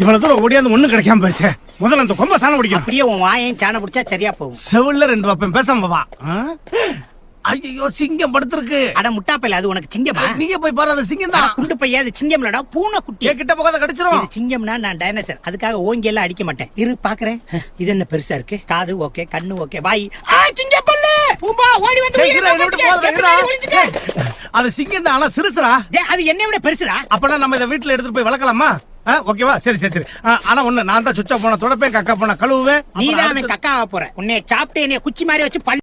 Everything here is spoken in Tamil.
இவ்வளவு தூரம் ஓடியாந்து ஒண்ணும் கிடைக்காம பேச முதல்ல அந்த கொம்ப சாணம் பிடிக்கும் அப்படியே உன் வாயன் சாண பிடிச்சா சரியா போகும். செவில்ல ரெண்டு வைப்பேன் பேசாம வா. ஐயோ சிங்கம் படுத்திருக்கு. அட முட்டாப்பையில அது உனக்கு சிங்கமா? நீங்க போய் பாரு அது சிங்கம் தான். குண்டு பையா அது சிங்கம்லடா பூனை குட்டி கிட்ட போகாத கடிச்சிரும். இது சிங்கம்னா நான் டைனோசர் அதுக்காக ஓங்கி எல்லாம் அடிக்க மாட்டேன். இரு பாக்குறேன். இது என்ன பெருசா இருக்கு? காது ஓகே கண்ணு ஓகே வாய். ஆ சிங்க பல்லு பூம்பா ஓடி வந்து அது சிங்கம் தான் ஆனா சிறுசுடா டேய், அது என்னை விட பெருசுடா அப்பனா நம்ம இதை வீட்டுல எடுத்துட்டு போய் வளர்க்கலாமா? ஓகேவா சரி சரி சரி. ஆனா ஒண்ணு நான் தான் சுவிட்ச் ஆஃப் போன தொடப்பேன் கக்கா போன கழுவுவேன். அடுத்து- கக்காவ போற. உன்னை சாப்பிட்டு என்னைய குச்சி மாதிரி வச்சு